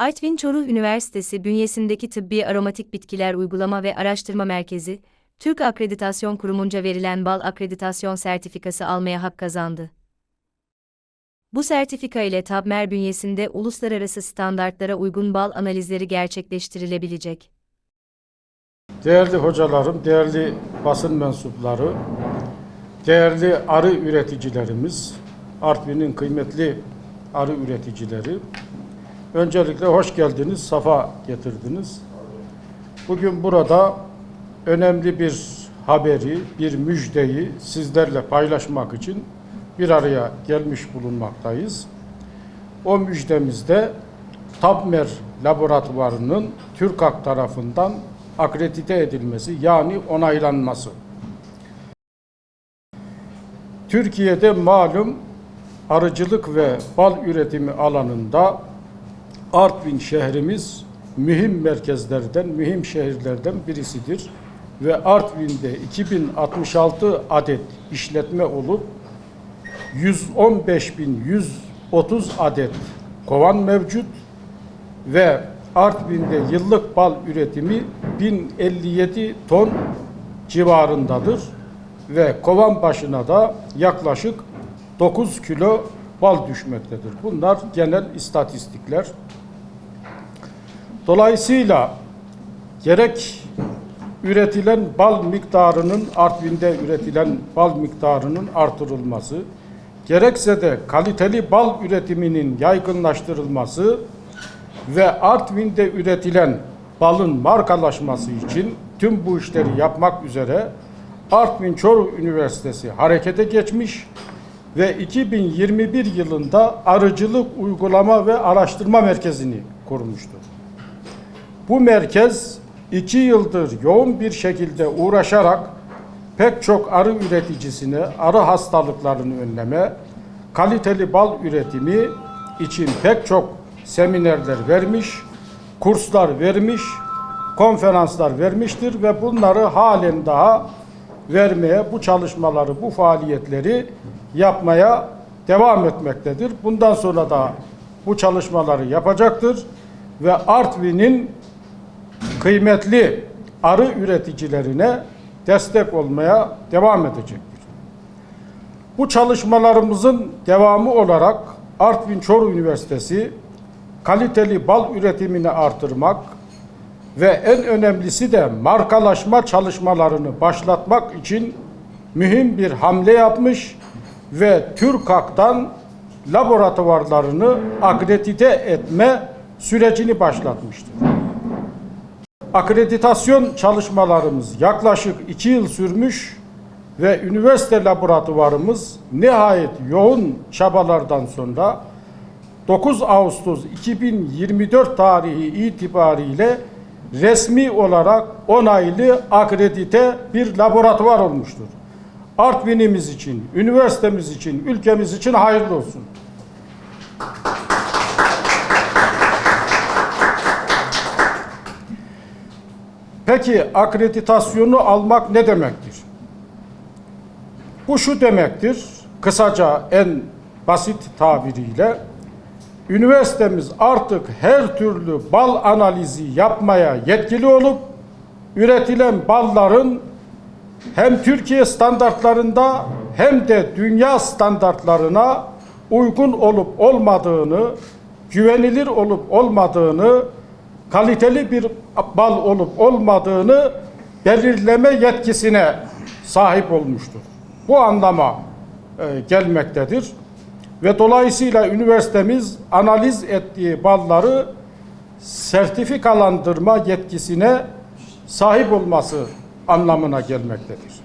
Artvin Çoruh Üniversitesi bünyesindeki Tıbbi Aromatik Bitkiler Uygulama ve Araştırma Merkezi, Türk Akreditasyon Kurumunca verilen bal akreditasyon sertifikası almaya hak kazandı. Bu sertifika ile TABMER bünyesinde uluslararası standartlara uygun bal analizleri gerçekleştirilebilecek. Değerli hocalarım, değerli basın mensupları, değerli arı üreticilerimiz, Artvin'in kıymetli arı üreticileri, öncelikle hoş geldiniz, safa getirdiniz. Bugün burada önemli bir haberi, bir müjdeyi sizlerle paylaşmak için bir araya gelmiş bulunmaktayız. O müjdemizde TABMER laboratuvarının TÜRKAK tarafından akredite edilmesi yani onaylanması. Türkiye'de malum arıcılık ve bal üretimi alanında Artvin şehrimiz mühim merkezlerden, mühim şehirlerden birisidir. Ve Artvin'de 2066 adet işletme olup 115.130 adet kovan mevcut ve Artvin'de yıllık bal üretimi 1057 ton civarındadır ve kovan başına da yaklaşık 9 kilo bal düşmektedir. Bunlar genel istatistikler. Dolayısıyla gerek üretilen bal miktarının Artvin'de üretilen bal miktarının artırılması, gerekse de kaliteli bal üretiminin yaygınlaştırılması ve Artvin'de üretilen balın markalaşması için tüm bu işleri yapmak üzere Artvin Çoruh Üniversitesi harekete geçmiş ve 2021 yılında Arıcılık Uygulama ve Araştırma Merkezi'ni kurmuştur. Bu merkez iki yıldır yoğun bir şekilde uğraşarak pek çok arı üreticisine arı hastalıklarını önleme, kaliteli bal üretimi için pek çok seminerler vermiş, kurslar vermiş, konferanslar vermiştir ve bunları halen daha vermeye, bu çalışmaları, bu faaliyetleri yapmaya devam etmektedir. Bundan sonra da bu çalışmaları yapacaktır ve Artvin'in kıymetli arı üreticilerine destek olmaya devam edecektir. Bu çalışmalarımızın devamı olarak Artvin Çoruh Üniversitesi kaliteli bal üretimini artırmak ve en önemlisi de markalaşma çalışmalarını başlatmak için mühim bir hamle yapmış ve TÜRKAK'tan laboratuvarlarını akredite etme sürecini başlatmıştır. Akreditasyon çalışmalarımız yaklaşık iki yıl sürmüş ve üniversite laboratuvarımız nihayet yoğun çabalardan sonra 9 Ağustos 2024 tarihi itibariyle resmi olarak onaylı akredite bir laboratuvar olmuştur. Artvin'imiz için, üniversitemiz için, ülkemiz için hayırlı olsun. Peki akreditasyonu almak ne demektir? Bu şu demektir, kısaca en basit tabiriyle, üniversitemiz artık her türlü bal analizi yapmaya yetkili olup, üretilen balların hem Türkiye standartlarında hem de dünya standartlarına uygun olup olmadığını, güvenilir olup olmadığını, kaliteli bir bal olup olmadığını belirleme yetkisine sahip olmuştur. Bu anlama e, gelmektedir. Ve dolayısıyla üniversitemiz analiz ettiği balları sertifikalandırma yetkisine sahip olması anlamına gelmektedir.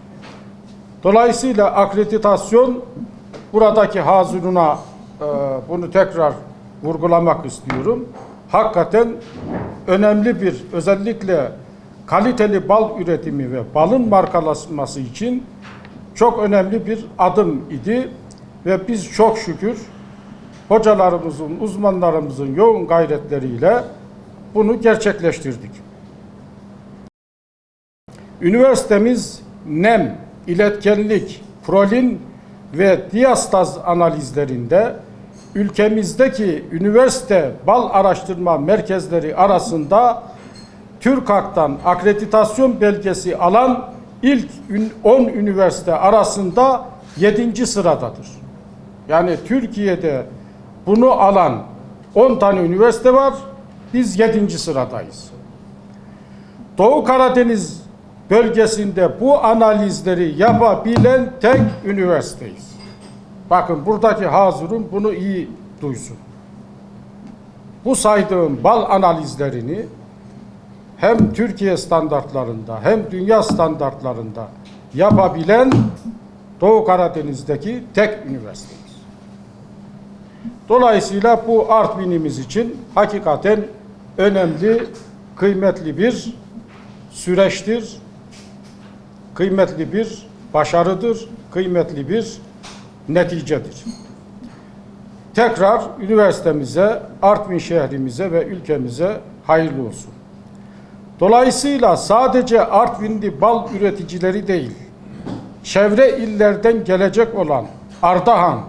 Dolayısıyla akreditasyon buradaki hazırına e, bunu tekrar vurgulamak istiyorum. Hakikaten önemli bir özellikle kaliteli bal üretimi ve balın markalaşması için çok önemli bir adım idi ve biz çok şükür hocalarımızın, uzmanlarımızın yoğun gayretleriyle bunu gerçekleştirdik. Üniversitemiz nem, iletkenlik, prolin ve diastaz analizlerinde ülkemizdeki üniversite bal araştırma merkezleri arasında TÜRKAK'tan akreditasyon belgesi alan ilk 10 üniversite arasında 7. sıradadır. Yani Türkiye'de bunu alan 10 tane üniversite var. Biz 7. sıradayız. Doğu Karadeniz bölgesinde bu analizleri yapabilen tek üniversiteyiz. Bakın buradaki hazurum bunu iyi duysun. Bu saydığım bal analizlerini hem Türkiye standartlarında hem dünya standartlarında yapabilen Doğu Karadeniz'deki tek üniversiteyiz. Dolayısıyla bu Artvin'imiz için hakikaten önemli, kıymetli bir süreçtir, kıymetli bir başarıdır, kıymetli bir neticedir. Tekrar üniversitemize, Artvin şehrimize ve ülkemize hayırlı olsun. Dolayısıyla sadece Artvinli bal üreticileri değil, çevre illerden gelecek olan Ardahan,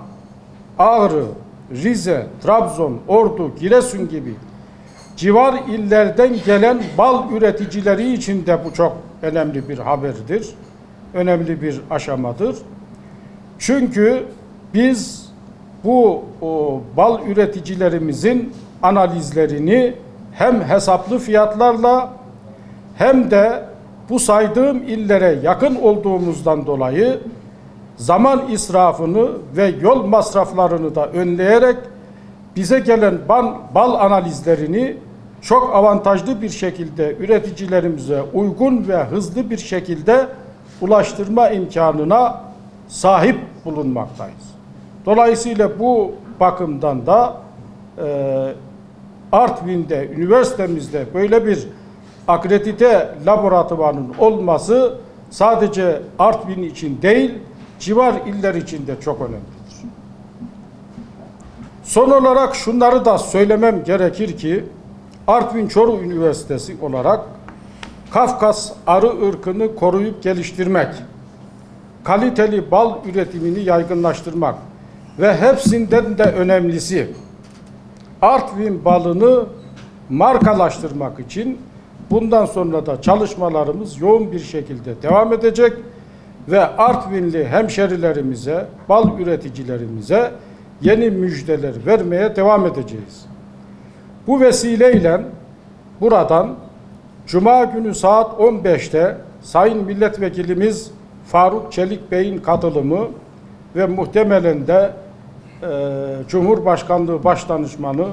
Ağrı, Rize, Trabzon, Ordu, Giresun gibi civar illerden gelen bal üreticileri için de bu çok önemli bir haberdir. Önemli bir aşamadır. Çünkü biz bu o, bal üreticilerimizin analizlerini hem hesaplı fiyatlarla hem de bu saydığım illere yakın olduğumuzdan dolayı zaman israfını ve yol masraflarını da önleyerek bize gelen bal, bal analizlerini çok avantajlı bir şekilde üreticilerimize uygun ve hızlı bir şekilde ulaştırma imkanına sahip bulunmaktayız. Dolayısıyla bu bakımdan da e, Artvin'de, üniversitemizde böyle bir akredite laboratuvarının olması sadece Artvin için değil, civar iller için de çok önemlidir. Son olarak şunları da söylemem gerekir ki, Artvin Çoruh Üniversitesi olarak Kafkas arı ırkını koruyup geliştirmek, kaliteli bal üretimini yaygınlaştırmak ve hepsinden de önemlisi Artvin balını markalaştırmak için bundan sonra da çalışmalarımız yoğun bir şekilde devam edecek ve Artvinli hemşerilerimize, bal üreticilerimize yeni müjdeler vermeye devam edeceğiz. Bu vesileyle buradan Cuma günü saat 15'te Sayın Milletvekilimiz Faruk Çelik Bey'in katılımı ve muhtemelen de e, Cumhurbaşkanlığı Başdanışmanı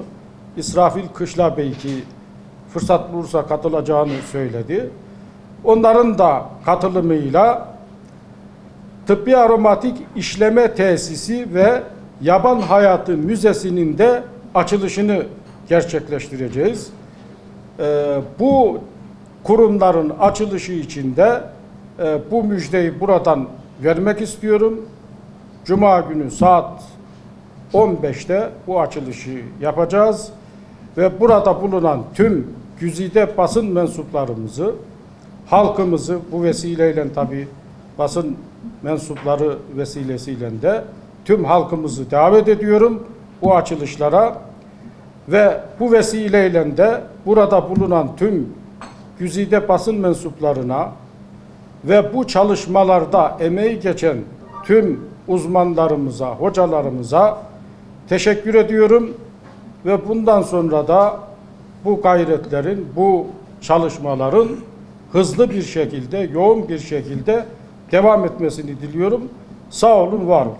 İsrafil Kışla Bey ki fırsat bulursa katılacağını söyledi. Onların da katılımıyla Tıbbi Aromatik İşleme Tesisi ve Yaban Hayatı Müzesi'nin de açılışını gerçekleştireceğiz. Ee, bu kurumların açılışı için de e, bu müjdeyi buradan vermek istiyorum. Cuma günü saat 15'te bu açılışı yapacağız ve burada bulunan tüm güzide basın mensuplarımızı, halkımızı bu vesileyle tabi basın mensupları vesilesiyle de tüm halkımızı davet ediyorum bu açılışlara ve bu vesileyle de burada bulunan tüm güzide basın mensuplarına ve bu çalışmalarda emeği geçen tüm uzmanlarımıza, hocalarımıza teşekkür ediyorum ve bundan sonra da bu gayretlerin, bu çalışmaların hızlı bir şekilde, yoğun bir şekilde devam etmesini diliyorum. Sağ olun, var olun.